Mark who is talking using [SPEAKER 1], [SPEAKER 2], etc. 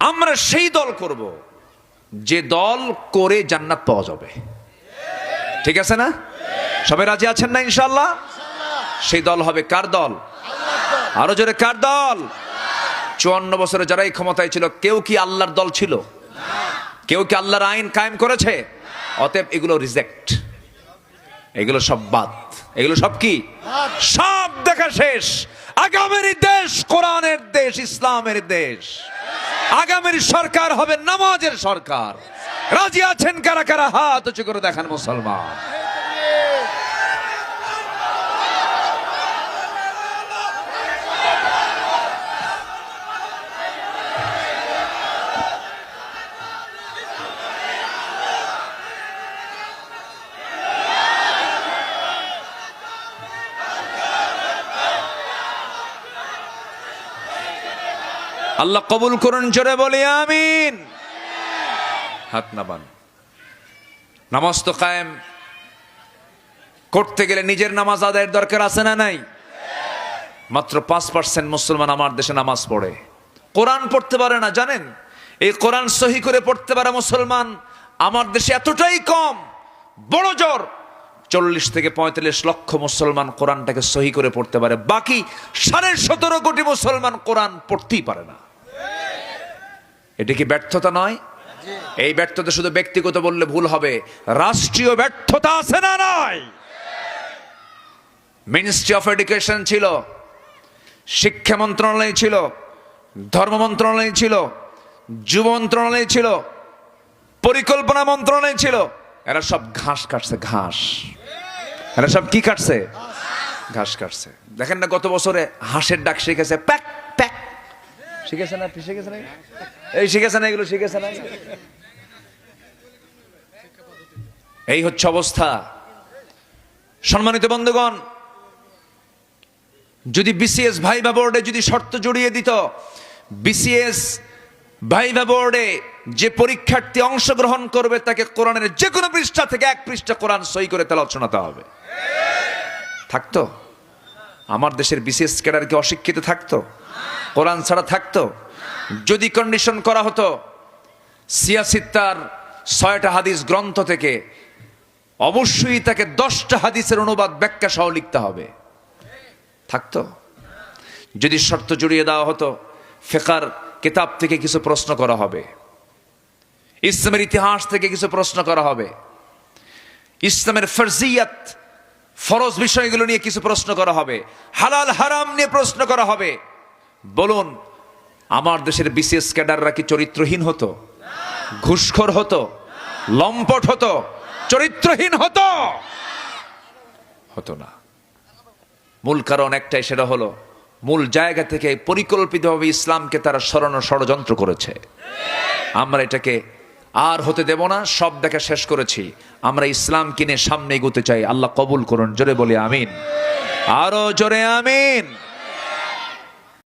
[SPEAKER 1] আমরা সেই দল করব যে দল করে জান্নাত পাওয়া যাবে। ঠিক আছে না? সবাই রাজি আছেন না ইনশাল্লাহ সেই দল হবে কার দল? আরও জোরে কার দল? চুয়ান্ন বছরে যারা এই ক্ষমতায় ছিল, কেউ কি আল্লাহর দল ছিল? কেউ কি আল্লাহর আইন কায়েম করেছে? অতএব এগুলো রিজেক্ট। এগুলো সব বাদ। এগুলো সব কি? সব দেখা শেষ। আগামের দেশ কোরআনের দেশ, ইসলামের দেশ। আগামীর সরকার হবে নামাজের সরকার। রাজি আছেন কারা কারা? হাত উঁচু করে দেখান মুসলমান। আল্লাহ কবুল করুন, জোরে বলি, আমিন। হাত নাবান নামাজ তো কায়েম। করতে গেলে নিজের নামাজ আদায়ের দরকার আছে না নাই? মাত্র পাঁচ পার্সেন্ট মুসলমান আমার দেশে নামাজ পড়ে। কোরআন পড়তে পারে না, জানেন? এই কোরআন সহি করে পড়তে পারে মুসলমান আমার দেশে এতটাই কম, বড় জোর। চল্লিশ থেকে পঁয়তাল্লিশ লক্ষ মুসলমান কোরআনটাকে সহি করে পড়তে পারে। বাকি সাড়ে সতেরো কোটি মুসলমান কোরআন পড়তেই পারে না। এটা কি ব্যর্থতা নয়? এই ব্যর্থতা শুধু ব্যক্তিগত বললে ভুল হবে। রাষ্ট্রীয় ব্যর্থতা আছে না নয়? মিনিস্ট্রি অফ এডুকেশন ছিল, শিক্ষা মন্ত্রণালয় ছিল, ধর্ম মন্ত্রণালয় ছিল, যুব মন্ত্রণালয় ছিল, পরিকল্পনা মন্ত্রণালয় ছিল। এরা সব ঘাস কাটছে, ঘাস। এরা সব কি কাটছে? ঘাস কাটছে। দেখেন না গত বছরে হাঁসের ডাক শিখেছে, প্যাক। শিখেছে না শিখেছে না এই শিখেছে না, এগুলো শিখেছে না। এই হচ্ছে অবস্থা। সম্মানিত বন্ধুগণ, যদি বিসিএস ভাইবা বোর্ডে যদি শর্ত জড়িয়ে দিত বিসিএস ভাইবা বোর্ডে যে পরীক্ষার্থী অংশগ্রহণ করবে, তাকে কোরআনের যে কোনো পৃষ্ঠা থেকে এক পৃষ্ঠা কোরআন সই করে তেলাওয়াত শোনাতে হবে। থাকতো? আমার দেশের বিশেষ ক্যাডার কি অশিক্ষিত থাকতো? কোরআন ছাড়া থাকতো। যদি কন্ডিশন করা হতো, সিয়াসিত্তার ছয়টা হাদিস গ্রন্থ থেকে অবশ্যই তাকে দশটা হাদিসের অনুবাদ ব্যাখ্যা সহ লিখতে হবে। থাকতো। যদি শর্ত জড়িয়ে দেওয়া হতো, ফেকার কিতাব থেকে কিছু প্রশ্ন করা হবে। ইসলামের ইতিহাস থেকে কিছু প্রশ্ন করা হবে। ইসলামের ফরজিয়াত, ফরজ বিষয়গুলো নিয়ে কিছু প্রশ্ন করা হবে। হালাল হারাম নিয়ে প্রশ্ন করা হবে। বলুন, আমার দেশের বিশেষ ক্যাডাররা কি চরিত্রহীন হতো? ঘুষখোর হতো? লম্পট হতো? চরিত্রহীন হতো? হতো না। মূল কারণ একটাই, সেটা হলো মূল জায়গা থেকে পরিকল্পিতভাবে ইসলামকে তারা সরানো ষড়যন্ত্র করেছে। আমরা এটাকে আর হতে দেব না, সব দেখা শেষ করেছি। আমরা ইসলাম কিনে সামনে এগোতে চাই। আল্লাহ কবুল করুন, জোরে বলি আমিন। আরও জোরে আমিন।